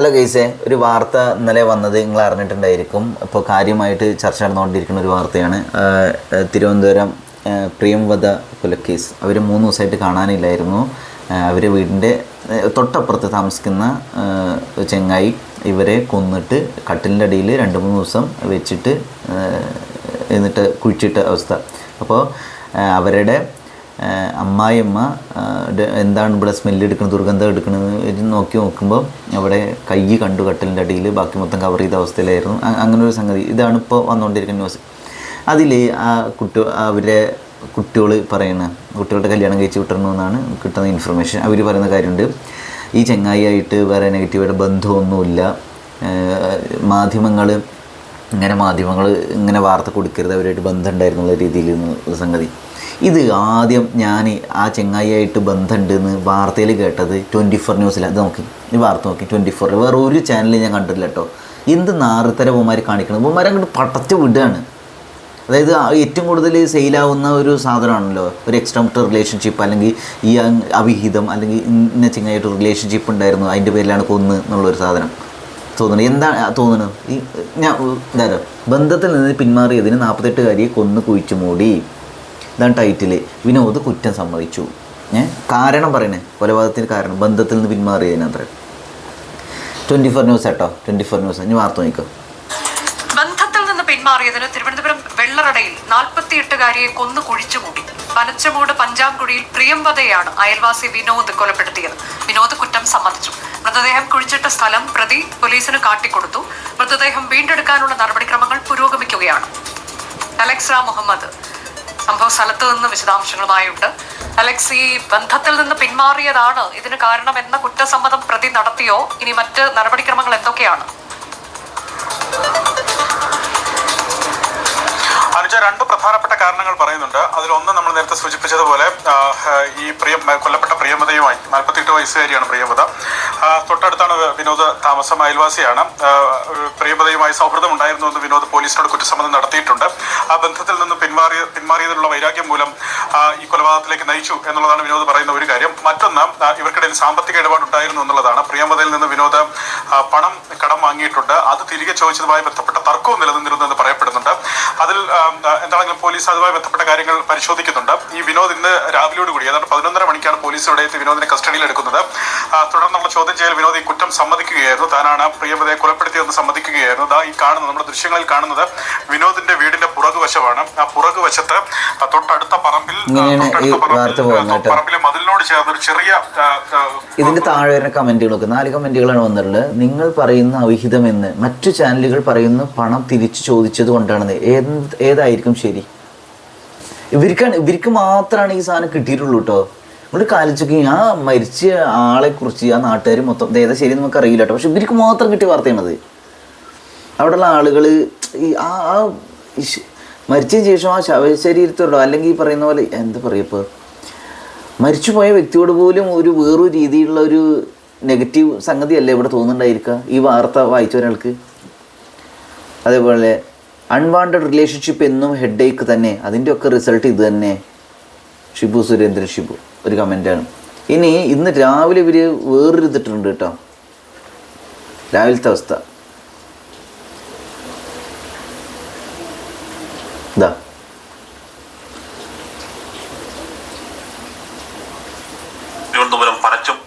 Hello കേസെ ഒരു വാർത്ത ഇന്നലെ വന്നത് നിങ്ങൾ അറിഞ്ഞിട്ടുണ്ടായിരിക്കും. ഇപ്പോൾ കാര്യമായിട്ട് ചർച്ച നടന്നുകൊണ്ടിരിക്കുന്ന ഒരു വാർത്തയാണ്. തിരുവനന്തപുരം പ്രിയംവത കൊലക്കേസ്. അവർ മൂന്ന് ദിവസമായിട്ട് കാണാനില്ലായിരുന്നു. അവർ വീടിന്റെ തൊട്ടപ്പുറത്ത് താമസിക്കുന്ന ചെങ്ങായി ഇവരെ കൊന്നിട്ട് കട്ടിലിന്റെ അടിയിൽ രണ്ട് മൂന്ന് ദിവസം വെച്ചിട്ട് എന്നിട്ട് കുഴിച്ചിട്ട അവസ്ഥ. അപ്പോൾ അവരുടെ അമ്മായിയമ്മ എന്താണ് ഇവിടെ സ്മെല്ല് എടുക്കുന്നത് ദുർഗന്ധം എടുക്കുന്നത് നോക്കി നോക്കുമ്പോൾ അവിടെ കൈ കണ്ടു കട്ടലിന്റെ അടിയിൽ ബാക്കി മൊത്തം കവർ ചെയ്ത അവസ്ഥയിലായിരുന്നു. അങ്ങനെ ഒരു സംഗതി. ഇതാണ് ഇപ്പോൾ വന്നുകൊണ്ടിരിക്കുന്ന ന്യൂസ് അതിൽ ആ കുട്ടി അവരെ കുട്ടികൾ പറയുന്ന കുട്ടികളുടെ കല്യാണം കഴിച്ച് വിട്ടണമെന്നാണ് കിട്ടുന്ന ഇൻഫർമേഷൻ അവർ പറയുന്ന കാര്യമുണ്ട്. ഈ ചെങ്ങായിയായിട്ട് വേറെ നെഗറ്റീവായിട്ട് ബന്ധമൊന്നുമില്ല. മാധ്യമങ്ങൾ ഇങ്ങനെ മാധ്യമങ്ങൾ ഇങ്ങനെ വാർത്ത കൊടുക്കരുത് അവരായിട്ട് ബന്ധം ഉണ്ടായിരുന്നുള്ള രീതിയിൽ സംഗതി. ഇത് ആദ്യം ഞാൻ ആ ചെങ്ങായിയായിട്ട് ബന്ധമുണ്ടെന്ന് വാർത്തയിൽ കേട്ടത് ട്വന്റി ഫോർ ന്യൂസിലാണ് ഇത് നോക്കി ഈ വാർത്ത നോക്കി ട്വന്റി ഫോർ വേറെ ഒരു ചാനലിൽ ഞാൻ കണ്ടിട്ടില്ല കേട്ടോ. എന്ത് നാറുത്തര ബൊമാർ കാണിക്കണം ബൊമാരെ അങ്ങോട്ട് പടച്ച് വിടുകയാണ്. അതായത് ഏറ്റവും കൂടുതൽ സെയിലാവുന്ന ഒരു സാധനമാണല്ലോ. ഒരു എക്സ്ട്രാ റിലേഷൻഷിപ്പ് അല്ലെങ്കിൽ ഈ അവിഹിതം അല്ലെങ്കിൽ ഇന്ന ചിങ്ങായിട്ട് റിലേഷൻഷിപ്പ് ഉണ്ടായിരുന്നു അതിന്റെ പേരിലാണ് കൊന്ന് എന്നുള്ളൊരു സാധനം. തോന്നുന്നത് എന്താ തോന്നുന്നത് ഈ ഞാൻ ഇതാരോ? ബന്ധത്തിൽ നിന്ന് പിന്മാറിയതിന് നാൽപ്പത്തെട്ടുകാരിയെ കൊന്ന് കുഴിച്ചു മൂടി. ഇതാണ് ടൈറ്റിൽ വിനോദ് കുറ്റം സമ്മതിച്ചു. ഏ? കാരണം പറയണേ. കൊലപാതകത്തിന് കാരണം. ബന്ധത്തിൽ നിന്ന് പിന്മാറിയതിനത്ര ട്വന്റി ഫോർ ന്യൂസ് കേട്ടോ. ട്വന്റി ഫോർ ന്യൂസ് ഇനി വാർത്ത നോക്കാം. ബന്ധത്തിൽ നിന്ന് പിന്മാറിയതിന് തിരുവനന്തപുരം വെള്ളറടയിൽ നാൽപ്പത്തിയെട്ടുകാരിയെ കൊന്നു കുഴിച്ചുകൂടി പനച്ചമൂട് പഞ്ചാംകുഴിയിൽ പ്രിയംവതയാണ് അയൽവാസി വിനോദ് കൊലപ്പെടുത്തിയത്. വിനോദ് കുറ്റം സമ്മതിച്ചു. മൃതദേഹം കുഴിച്ചിട്ട സ്ഥലം പ്രതി പോലീസിന് കാട്ടിക്കൊടുത്തു. മൃതദേഹം വീണ്ടെടുക്കാനുള്ള നടപടിക്രമങ്ങൾ പുരോഗമിക്കുകയാണ്. അലക്സ മുഹമ്മദ്. സംഭവ സ്ഥലത്ത് നിന്ന് വിശദാംശങ്ങളുമായുണ്ട്. അലക്സ് ഈ ബന്ധത്തിൽ നിന്ന് പിന്മാറിയതാണ്. ഇതിന് കാരണം എന്ന കുറ്റസമ്മതം പ്രതി നടത്തിയോ? ഇനി മറ്റ് നടപടിക്രമങ്ങൾ എന്തൊക്കെയാണ്? അനുജ രണ്ട് പ്രധാനപ്പെട്ട കാരണങ്ങൾ പറയുന്നുണ്ട്. അതിലൊന്ന് നമ്മൾ നേരത്തെ സൂചിപ്പിച്ചതുപോലെ ഈ പ്രിയ കൊല്ലപ്പെട്ട പ്രിയമതയുമായി നാൽപ്പത്തിയെട്ട് വയസ്സുകാരിയാണ് പ്രിയമത. തൊട്ടടുത്താണ് വിനോദ് താമസം അയൽവാസിയാണ്. ആ, പ്രിയമതയുമായി സൗഹൃദം ഉണ്ടായിരുന്നു എന്ന് വിനോദ് പോലീസിനോട് കുറ്റസമ്മതം നടത്തിയിട്ടുണ്ട്. ആ ബന്ധത്തിൽ നിന്ന് പിന്മാറിയ പിന്മാറിയതിനുള്ള വൈരാഗ്യം മൂലം ഈ കൊലപാതകത്തിലേക്ക് നയിച്ചു എന്നുള്ളതാണ് വിനോദ് പറയുന്ന ഒരു കാര്യം. മറ്റൊന്ന് ഇവർക്കിടയിൽ സാമ്പത്തിക ഇടപാടുണ്ടായിരുന്നു എന്നുള്ളതാണ്. പ്രിയമതയിൽ നിന്ന് വിനോദ് പണം കടം വാങ്ങിയിട്ടുണ്ട്. അത് തിരികെ ചോദിച്ചതുമായി ബന്ധപ്പെട്ട തർക്കവും നിലനിന്നിരുന്നു എന്ന് പറയപ്പെടുന്നുണ്ട് അതിൽ എന്താണെങ്കിലും പോലീസ് അതുമായി ബന്ധപ്പെട്ട കാര്യങ്ങൾ പരിശോധിക്കുന്നുണ്ട്. ഈ വിനോദ് ഇന്ന് രാവിലെയോട് കൂടി ഏതാണ്ട് പതിനൊന്നര മണിക്കാണ് പോലീസ് ഇവിടെ എത്തി വിനോദിനെ കസ്റ്റഡിയിൽ എടുക്കുന്നത്. തുടർന്നുള്ള ചോദ്യം ചെയ്യൽ വിനോദ് ഈ കുറ്റം സമ്മതിക്കുകയായിരുന്നു. താനാണ് പ്രിയമതയെ കൊലപ്പെടുത്തിയതെന്ന് സമ്മതിക്കുകയായിരുന്നു. ദാ ഈ കാണുന്നത് നമ്മുടെ ദൃശ്യങ്ങളിൽ കാണുന്നത് വിനോദിന്റെ വീടിന്റെ പുറകുവശമാണ്. ആ പുറകുവശത്ത് തൊട്ടടുത്ത പറമ്പിൽ. പറമ്പിലെ മതിലിനോട് ചേർന്ന് ഒരു ചെറിയ ഇതിന്റെ താഴെ വരുന്ന കമന്റുകളൊക്കെ നാല് കമന്റുകളാണ് വന്നിട്ടുള്ളത്. നിങ്ങൾ പറയുന്ന അവിഹിതമെന്ന് മറ്റു ചാനലുകൾ പറയുന്ന പണം തിരിച്ചു ചോദിച്ചത് കൊണ്ടാണെന്ന്. എന്ത് ഏതായിരിക്കും ശരി? ഇവർക്കാണ് ഇവർക്ക് മാത്രമാണ് ഈ സാധനം കിട്ടിയിട്ടുള്ളൂ കേട്ടോ നമ്മൾ കാലിച്ചൊക്കെ ആ മരിച്ച ആളെ കുറിച്ച് ആ നാട്ടുകാർ മൊത്തം ഏതാ ശരി നമുക്ക് അറിയില്ല കേട്ടോ പക്ഷെ ഇവർക്ക് മാത്രം കിട്ടിയ വാർത്തയാണത്. അവിടെയുള്ള ആളുകൾ ഈ ആ ആ മരിച്ചതിന് ശേഷം ആ ശവശരീരത്തോടോ അല്ലെങ്കിൽ ഈ പറയുന്ന പോലെ എന്താ പറയുക ഇപ്പോൾ മരിച്ചുപോയ വ്യക്തിയോട് പോലും ഒരു വേറൊരു രീതിയിലുള്ള ഒരു നെഗറ്റീവ് സംഗതിയല്ലേ ഇവിടെ തോന്നുന്നുണ്ടായിരിക്കുക ഈ വാർത്ത വായിച്ച ഒരാൾക്ക് അതേപോലെ അൺവാണ്ടഡ് റിലേഷൻഷിപ്പ് എന്നും ഹെഡേക്ക് തന്നെ. അതിന്റെയൊക്കെ റിസൾട്ട് ഇത് തന്നെ. ഷിബു സുരേന്ദ്രൻ ഷിബു ഒരു കമന്റാണ് ഇനി ഇന്ന് രാവിലെ ഇവർ വേറൊരു ഇതിട്ടുണ്ട് കേട്ടോ. രാവിലത്തെ അവസ്ഥ ഇതാ തിരുവനന്തപുരം പനച്ചും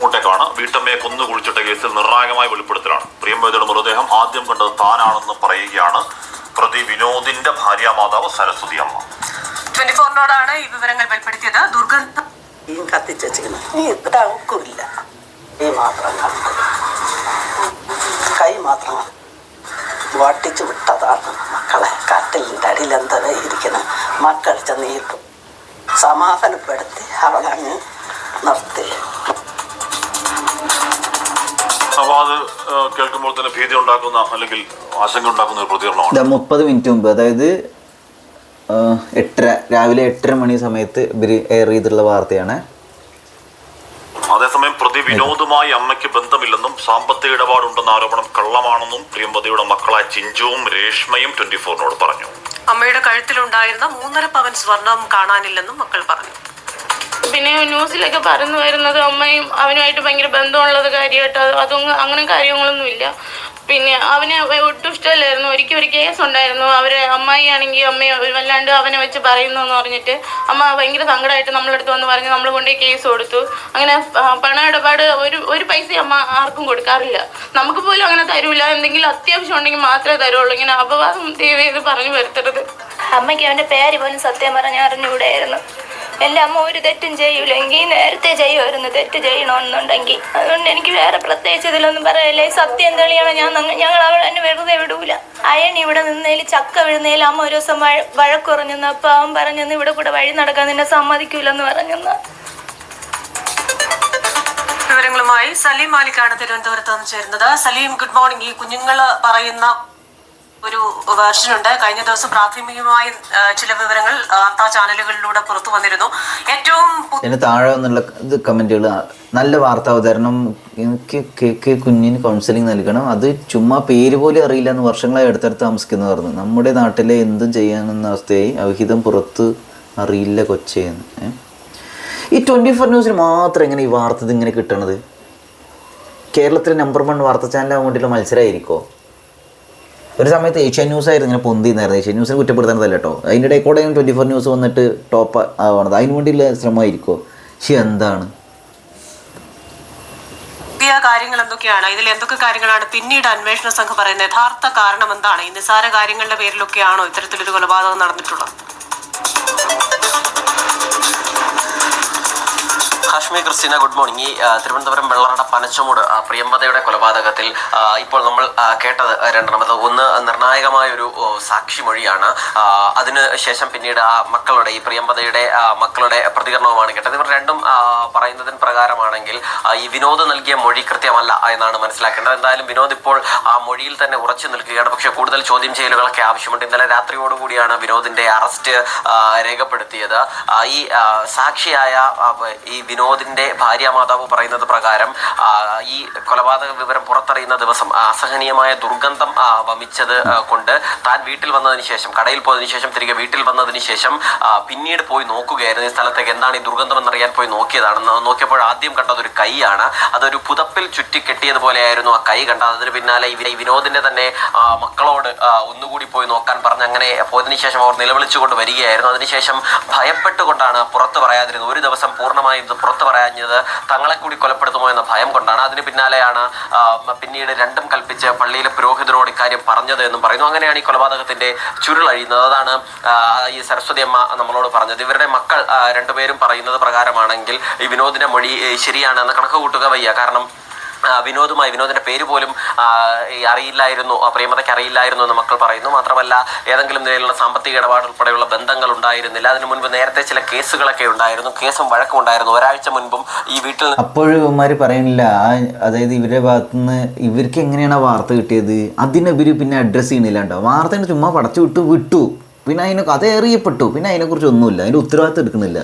മൂട്ടേക്കാണ് വീട്ടമ്മയെ കൊന്നു കുളിച്ചിട്ട കേസിൽ നിർണായകമായ വെളിപ്പെടുത്തലാണ്. പ്രിയംവതിയുടെ മൃതദേഹം ആദ്യം കണ്ടത് താനാണെന്ന് പറയുകയാണ് പ്രതി വിനോദിന്റെ ഭാര്യ മാതാവ് സരസ്വതി അമ്മ. ട്വന്റി ഫോറിനോടാണ് ഈ വിവരങ്ങൾ വെളിപ്പെടുത്തിയത്. ദുർഗന്ധ കത്തിച്ച് ഇതാക്കുമില്ല ഈ മാത്രം കൈ മാത്രം വാട്ടിച്ചു വിട്ടതാണ് മക്കളെ. കട്ടിലിന്റെ അടിയിൽ എന്താ ഇരിക്കണം മക്കൾ ചെന്ന് സമാധാനപ്പെടുത്തി അവളങ്ങ് നിർത്തി. കേൾക്കുമ്പോൾ തന്നെ ഭീതി ഉണ്ടാക്കുന്ന അല്ലെങ്കിൽ ആശങ്ക ഉണ്ടാക്കുന്ന ഒരു പ്രതികരണമാണ്. മുപ്പത് മിനിറ്റ് മുമ്പ് അതായത് എട്ടര രാവിലെ എട്ടര മണി സമയത്ത് ഇവർ എയർ ചെയ്തിട്ടുള്ള വാർത്തയാണ്. അതേസമയം പ്രതി വിനോദുമായി അമ്മയ്ക്ക് ബന്ധമില്ലെന്നും സാമ്പത്തിക ഇടപാടുണ്ടെന്ന ആരോപണം കള്ളമാണെന്നും പ്രിയമ്പതിയുടെ മക്കളായ ചിഞ്ചുവും രേഷ്മയും ട്വന്റി ഫോറിനോട് പറഞ്ഞു. അമ്മയുടെ കഴുത്തിലുണ്ടായിരുന്ന മൂന്നര പവൻ സ്വർണം കാണാനില്ലെന്നും മക്കൾ പറഞ്ഞു. പിന്നെ ന്യൂസിലൊക്കെ പറഞ്ഞു വരുന്നത് അമ്മയും അവനുമായിട്ട് ഭയങ്കര ബന്ധമുള്ളത് കാര്യമായിട്ട്. അത് അതൊന്നും അങ്ങനെ കാര്യങ്ങളൊന്നുമില്ല. പിന്നെ അവന് ഒട്ടും ഇഷ്ടമല്ലായിരുന്നു. ഒരിക്കൽ ഒരു കേസ് ഉണ്ടായിരുന്നു. അവർ അമ്മായി ആണെങ്കിൽ അമ്മയെ വല്ലാണ്ട് അവനെ വെച്ച് പറയുന്നു എന്ന് പറഞ്ഞിട്ട് അമ്മ ഭയങ്കര സങ്കടമായിട്ട് നമ്മളടുത്ത് വന്ന് പറഞ്ഞ് നമ്മൾ കൊണ്ടുപോയി കേസ് കൊടുത്തു. അങ്ങനെ പണ ഇടപാട് ഒരു ഒരു പൈസ അമ്മ ആർക്കും കൊടുക്കാറില്ല. നമുക്ക് പോലും അങ്ങനെ തരൂല. എന്തെങ്കിലും അത്യാവശ്യം ഉണ്ടെങ്കിൽ മാത്രമേ തരുള്ളൂ. ഇങ്ങനെ അപവാദം ദൈവം ഇത് പറഞ്ഞു വരുത്തരുത്. അമ്മയ്ക്ക് അവന്റെ പേര് പോലും സത്യം പറഞ്ഞ അറിഞ്ഞുകൂടായിരുന്നു. അമ്മ ഒരു തെറ്റും ചെയ്യൂലെങ്കിൽ നേരത്തെ ചെയ്യുമായിരുന്നു തെറ്റ് ചെയ്യണമെന്നുണ്ടെങ്കിൽ. അതുകൊണ്ട് എനിക്ക് വേറെ പ്രത്യേകിച്ച് ഇതിലൊന്നും പറയല്ലേ സത്യം തെളിയണം. ഞാൻ ഞങ്ങൾ അവൾ എന്നെ വെറുതെ വിടൂല. അയൺ ഇവിടെ നിന്നതിൽ ചക്ക വിഴുന്നതിൽ അമ്മ ഒരു ദിവസം വഴ വഴക്കുറഞ്ഞെന്ന് അപ്പം അവൻ പറഞ്ഞെന്ന് ഇവിടെ കൂടെ വഴി നടക്കാൻ നിന്നെ സമ്മതിക്കൂലെന്ന് പറഞ്ഞെന്ന്. വിവരങ്ങളുമായി സലീം മാലിക്കാണ് തിരുവനന്തപുരത്ത് നിന്ന് ചേരുന്നത്. സലീം ഗുഡ് മോർണിംഗ് ഈ കുഞ്ഞുങ്ങൾ പറയുന്ന ഒരു വേർഷൻ ഉണ്ട് കഴിഞ്ഞ ദിവസം പ്രാഥമികമായി ചില വിവരങ്ങൾ വാർത്താ ചാനലുകളിലൂടെ പുറത്തു വന്നിരുന്നു. ഏറ്റവും താഴെ എന്നുള്ള ഇത് കമന്റുകൾ നല്ല വാർത്ത അവതരണം എനിക്ക് കെ കെ കുഞ്ഞിന് കൗൺസിലിംഗ് നൽകണം. അത് ചുമ്മാ പേര് പോലും അറിയില്ല എന്ന് വർഷങ്ങളായി അടുത്തടുത്ത് താമസിക്കുന്നു പറഞ്ഞു. നമ്മുടെ നാട്ടിലെ എന്തും ചെയ്യാനെന്ന അവസ്ഥയായി അവിഹിതം പുറത്ത് അറിയില്ല കൊച്ചേന്ന് ഈ ട്വന്റി ഫോർ ന്യൂസിന് മാത്രം എങ്ങനെ ഈ വാർത്ത ഇതിങ്ങനെ കിട്ടണത്? കേരളത്തിലെ നമ്പർ വൺ വാർത്താ ചാനലാകാൻ വേണ്ടിയിട്ടുള്ള മത്സരമായിരിക്കോ ഒരു സമയത്ത് ഏഷ്യൻ ന്യൂസ് ആയിരുന്നു ഇങ്ങനെ പൊന്തിന്നായിരുന്നു ഏഷ്യൻ ന്യൂസിനെ കുറ്റപ്പെടുത്തേണ്ടതല്ല കേട്ടോ. അതിന്റെ ഇടയിൽ കൂടെ ട്വന്റി ഫോർ ന്യൂസ് വന്നിട്ട് ടോപ്പ് ആവണത് അതിന് വേണ്ടിയുള്ള ശ്രമമായിരിക്കുമോ പക്ഷെ എന്താണ്? കാര്യങ്ങൾ എന്തൊക്കെയാണ്? ഇതിൽ എന്തൊക്കെ കാര്യങ്ങളാണ്? പിന്നീട് അന്വേഷണ സംഘം പറയുന്നത് യഥാർത്ഥ കാരണം എന്താണ്? ഈ നിസ്സാര കാര്യങ്ങളുടെ പേരിലൊക്കെയാണോ ഇത്തരത്തിലൊരു കൊലപാതകം നടന്നിട്ടുള്ളത്? Hashmi Christina good morning. ഈ തിരുവനന്തപുരം വെള്ളറട പനച്ചമൂട് പ്രിയമ്പതയുടെ കൊലപാതകത്തിൽ ഇപ്പോൾ നമ്മൾ കേട്ടത് രണ്ടെണ്ണമത്. ഒന്ന് നിർണായകമായ ഒരു സാക്ഷി സാക്ഷിമൊഴിയാണ് അതിന് ശേഷം പിന്നീട് ആ മക്കളുടെ ഈ പ്രിയമ്പതയുടെ മക്കളുടെ പ്രതികരണവുമാണ് കേട്ടത്. ഇവർ രണ്ടും പറയുന്നതിന് പ്രകാരമാണെങ്കിൽ ഈ വിനോദ് നൽകിയ മൊഴി കൃത്യമല്ല എന്നാണ് മനസ്സിലാക്കേണ്ടത്. എന്തായാലും വിനോദ് ഇപ്പോൾ ആ മൊഴിയിൽ തന്നെ ഉറച്ചു നിൽക്കുകയാണ്. പക്ഷേ കൂടുതൽ ചോദ്യം ചെയ്യലുകളൊക്കെ ആവശ്യമുണ്ട്. ഇന്നലെ രാത്രിയോടുകൂടിയാണ് വിനോദിന്റെ അറസ്റ്റ് രേഖപ്പെടുത്തിയത്. ഈ സാക്ഷിയായ ഈ ഈ വിനോദിന്റെ ഭാര്യ മാതാവ് പറയുന്നത് പ്രകാരം ഈ കൊലപാതക വിവരം പുറത്തറിയുന്ന ദിവസം അസഹനീയമായ ദുർഗന്ധം വമിച്ചത് കൊണ്ട് താൻ വീട്ടിൽ വന്നതിന് ശേഷം കടയിൽ പോയതിനു ശേഷം തിരികെ വീട്ടിൽ വന്നതിന് ശേഷം പിന്നീട് പോയി നോക്കുകയായിരുന്നു. ഈ സ്ഥലത്തേക്ക് എന്താണ് ഈ ദുർഗന്ധം എന്നറിയാൻ പോയി നോക്കിയതാണ്. നോക്കിയപ്പോൾ ആദ്യം കണ്ടത് ഒരു കൈയാണ്. അതൊരു പുതപ്പിൽ ചുറ്റി കെട്ടിയതുപോലെയായിരുന്നു ആ കൈ കണ്ടത്. അതിന് പിന്നാലെ ഈ വിനോദിന്റെ തന്നെ മക്കളോട് ഒന്നുകൂടി പോയി നോക്കാൻ പറഞ്ഞ് അങ്ങനെ പോയതിനു ശേഷം അവർ നിലവിളിച്ചുകൊണ്ട് വരികയായിരുന്നു. അതിനുശേഷം ഭയപ്പെട്ടുകൊണ്ടാണ് പുറത്ത് പറയാതിരുന്നത്. ഒരു ദിവസം പൂർണമായും പുറത്ത് പറയാഞ്ഞത് തങ്ങളെ കൂടി കൊലപ്പെടുത്തുമോ എന്ന ഭയം കൊണ്ടാണ്. അതിന് പിന്നാലെയാണ് പിന്നീട് രണ്ടും കൽപ്പിച്ച് പള്ളിയിലെ പുരോഹിതരോട് ഇക്കാര്യം പറഞ്ഞത് എന്നും പറയുന്നു. അങ്ങനെയാണ് ഈ കൊലപാതകത്തിന്റെ ചുരുളഴിയുന്നത് അതാണ് ഈ സരസ്വതി അമ്മ നമ്മളോട് പറഞ്ഞത്. ഇവരുടെ മക്കൾ രണ്ടുപേരും പറയുന്നത് പ്രകാരമാണെങ്കിൽ ഈ വിനോദിന്റെ മൊഴി ശരിയാണ് ശരിയാണെന്ന് കണക്ക് കൂട്ടുക വയ്യ. കാരണം വിനോദുമായി വിനോദിന്റെ പേര് പോലും അറിയില്ലായിരുന്നു പ്രേമതയ്ക്ക് അറിയില്ലായിരുന്നു എന്ന് മക്കൾ പറയുന്നു. മാത്രമല്ല ഏതെങ്കിലും നിലയിലുള്ള സാമ്പത്തിക ഇടപാട് ഉൾപ്പെടെയുള്ള ബന്ധങ്ങൾ ഉണ്ടായിരുന്നില്ല. അതിനു മുൻപ് നേരത്തെ ചില കേസുകളൊക്കെ ഉണ്ടായിരുന്നു. കേസും വഴക്കും ഉണ്ടായിരുന്നു. ഒരാഴ്ച മുൻപും ഈ വീട്ടിൽ അപ്പോഴും ഇവന്മാർ പറയണില്ല. അതായത് ഇവരുടെ ഭാഗത്തുനിന്ന് ഇവർക്ക് എങ്ങനെയാണ് വാർത്ത കിട്ടിയത്? അതിനെവർ പിന്നെ അഡ്രസ്സ് ചെയ്യണില്ല കേട്ടോ വാർത്ത ഇങ്ങനെ ചുമ്മാ പടച്ചു വിട്ടു വിട്ടു. പിന്നെ അതിനെ അത് എറിയപ്പെട്ടു പിന്നെ അതിനെക്കുറിച്ച് ഒന്നുമില്ല. അതിന്റെ ഉത്തരവാദിത്തം എടുക്കുന്നില്ല.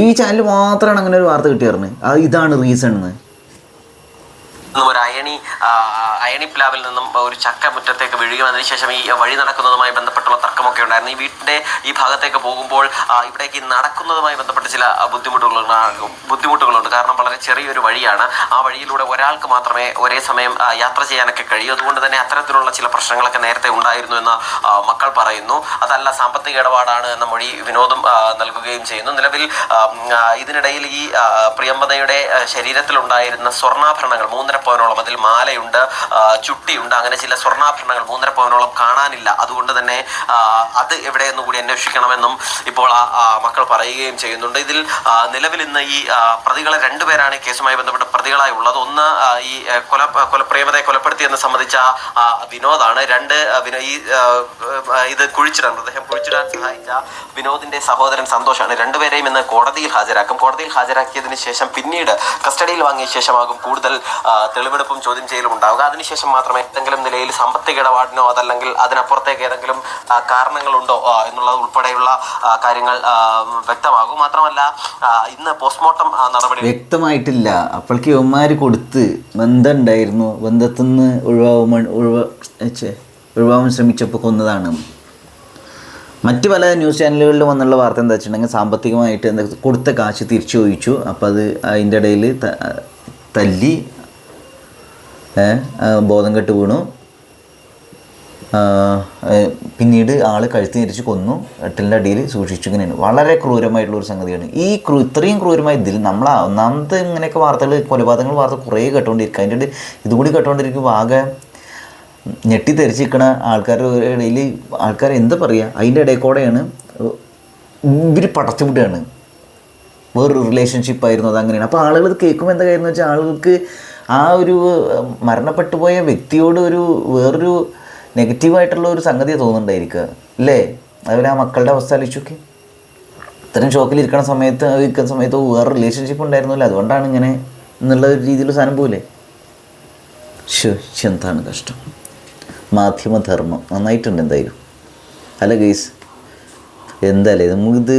ഈ ചാനൽ മാത്രമാണ് അങ്ങനെ ഒരു വാർത്ത കിട്ടിയറിഞ്ഞ്. ഇതാണ് റീസൺ എന്ന് ഒരു അയണി അയണി പ്ലാവിൽ നിന്നും ഒരു ചക്ക മുറ്റത്തേക്ക് വീഴുകയും അതിനുശേഷം ഈ വഴി നടക്കുന്നതുമായി ബന്ധപ്പെട്ടുള്ള തർക്കമൊക്കെ ഉണ്ടായിരുന്നു. ഈ വീട്ടിന്റെ ഈ ഭാഗത്തേക്ക് പോകുമ്പോൾ ഇവിടേക്ക് നടക്കുന്നതുമായി ബന്ധപ്പെട്ട് ചില ബുദ്ധിമുട്ടുകൾ ബുദ്ധിമുട്ടുകളുണ്ട്. കാരണം വളരെ ചെറിയൊരു വഴിയാണ്. ആ വഴിയിലൂടെ ഒരാൾക്ക് മാത്രമേ ഒരേ സമയം യാത്ര ചെയ്യാനൊക്കെ കഴിയൂ. അതുകൊണ്ട് തന്നെ അത്തരത്തിലുള്ള ചില പ്രശ്നങ്ങളൊക്കെ നേരത്തെ ഉണ്ടായിരുന്നു എന്ന് മക്കൾ പറയുന്നു. അതല്ല സാമ്പത്തിക ഇടപാടാണ് എന്ന മൊഴി വിനോദം നൽകുകയും ചെയ്യുന്നു. നിലവിൽ ഇതിനിടയിൽ ഈ പ്രിയമ്പതയുടെ ശരീരത്തിലുണ്ടായിരുന്ന സ്വർണാഭരണങ്ങൾ മൂന്നര പവനോളം അതിൽ മാലയുണ്ട് ചുട്ടിയുണ്ട് അങ്ങനെ ചില സ്വർണാഭരണങ്ങൾ മൂന്നര പവനോളം കാണാനില്ല. അതുകൊണ്ട് തന്നെ അത് എവിടെയെന്ന് കൂടി അന്വേഷിക്കണമെന്നും ഇപ്പോൾ ആ മക്കൾ പറയുകയും ചെയ്യുന്നുണ്ട്. ഇതിൽ നിലവിൽ ഇന്ന് ഈ പ്രതികളെ രണ്ടുപേരാണ് കേസുമായി ബന്ധപ്പെട്ട് പ്രതികളായി ഉള്ളത്. ഒന്ന് ഈ കൊല കൊലപ്രേമതയെ കൊലപ്പെടുത്തിയെന്ന് സംബന്ധിച്ച വിനോദാണ്. രണ്ട് ഈ ഇത് കുഴിച്ചിടാൻ മൃതദേഹം കുഴിച്ചിടാൻ സഹായിച്ച വിനോദിന്റെ സഹോദരൻ സന്തോഷാണ്. രണ്ടുപേരെയും ഇന്ന് കോടതിയിൽ ഹാജരാക്കും. കോടതിയിൽ ഹാജരാക്കിയതിനു ശേഷം പിന്നീട് കസ്റ്റഡിയിൽ വാങ്ങിയ ശേഷമാകും കൂടുതൽ തെളിവെടുപ്പും ചോദ്യം ചെയ്യലും ഉണ്ടാവുക. അതിനുശേഷം മാത്രമേ ഏതെങ്കിലും നിലയിൽ സാമ്പത്തിക ഇടപാടിനോ അതല്ലെങ്കിൽ അതിനപ്പുറത്തേക്ക് ഏതെങ്കിലും കാരണങ്ങളുണ്ടോ എന്നുള്ളത് ഉൾപ്പെടെയുള്ള കാര്യങ്ങൾ വ്യക്തമാകും. മാത്രമല്ല ഇന്ന് പോസ്റ്റ്മോർട്ടം നടപടി വ്യക്തമായിട്ടില്ല. അപ്പോഴേക്ക് ഇവന്മാർ കൊടുത്ത് ബന്ധം ഉണ്ടായിരുന്നു. ബന്ധത്തിൽ നിന്ന് ഒഴിവാകുമ്പോൾ ഒഴിവാകാൻ ശ്രമിച്ചപ്പോൾ കൊന്നതാണ്. മറ്റ് പല ന്യൂസ് ചാനലുകളിലും വന്നുള്ള വാർത്ത എന്താ വെച്ചിട്ടുണ്ടെങ്കിൽ സാമ്പത്തികമായിട്ട് എന്താ കൊടുത്ത കാശ് തിരിച്ചു ചോദിച്ചു. അപ്പോൾ അത് അതിന്റെ ഇടയിൽ തല്ലി. ബോധം കെട്ട് വീണു. പിന്നീട് ആൾ കഴുത്തി തിരിച്ച് കൊന്നു. എട്ടിന്റെ അടിയിൽ സൂക്ഷിച്ചു ഇങ്ങനെയാണ്. വളരെ ക്രൂരമായിട്ടുള്ള ഒരു സംഗതിയാണ്. ഈ ക്രൂ ഇത്രയും ക്രൂരമായ ഇതിൽ നമ്മൾ ഒന്നാമത്തെ ഇങ്ങനെയൊക്കെ വാർത്തകൾ കൊലപാതകങ്ങൾ വാർത്ത കുറേ കേട്ടോണ്ടിരിക്കുക അതിന്റെ ഇടയിൽ ഇതുകൂടി കേട്ടോണ്ടിരിക്കുമ്പോൾ ആകെ നിൽക്കുന്ന ആൾക്കാരുടെ ഇടയിൽ ആൾക്കാർ എന്ത് പറയുക അതിന്റെ ഇടയിൽ കൂടെയാണ് ഇവർ പടച്ചുവിടുകയാണ്. വേറൊരു റിലേഷൻഷിപ്പ് ആയിരുന്നു അത് അങ്ങനെയാണ് അപ്പോൾ ആളുകൾ കേൾക്കുമ്പോൾ എന്താ കാര്യം എന്ന് വെച്ചാൽ ആളുകൾക്ക് ആ ഒരു മരണപ്പെട്ടുപോയ മരണപ്പെട്ടു പോയ വ്യക്തിയോട് ഒരു വേറൊരു നെഗറ്റീവായിട്ടുള്ള ഒരു സംഗതി തോന്നുന്നുണ്ടായിരിക്കുക അല്ലേ? അതുപോലെ ആ മക്കളുടെ അവസ്ഥ ആലോചിച്ചൊക്കെ. ഇത്രയും ഷോക്കിൽ ഇരിക്കുന്ന സമയത്ത് ഇരിക്കുന്ന സമയത്ത് വേറെ റിലേഷൻഷിപ്പ് ഉണ്ടായിരുന്നില്ല. അതുകൊണ്ടാണ് ഇങ്ങനെ എന്നുള്ള ഒരു രീതിയിൽ സാധനം പോലെ എന്താണ് കഷ്ടം. മാധ്യമധർമ്മം നന്നായിട്ടുണ്ട് എന്തായാലും. അല്ല ഗെയ്സ് എന്തായാലും നമുക്കിത്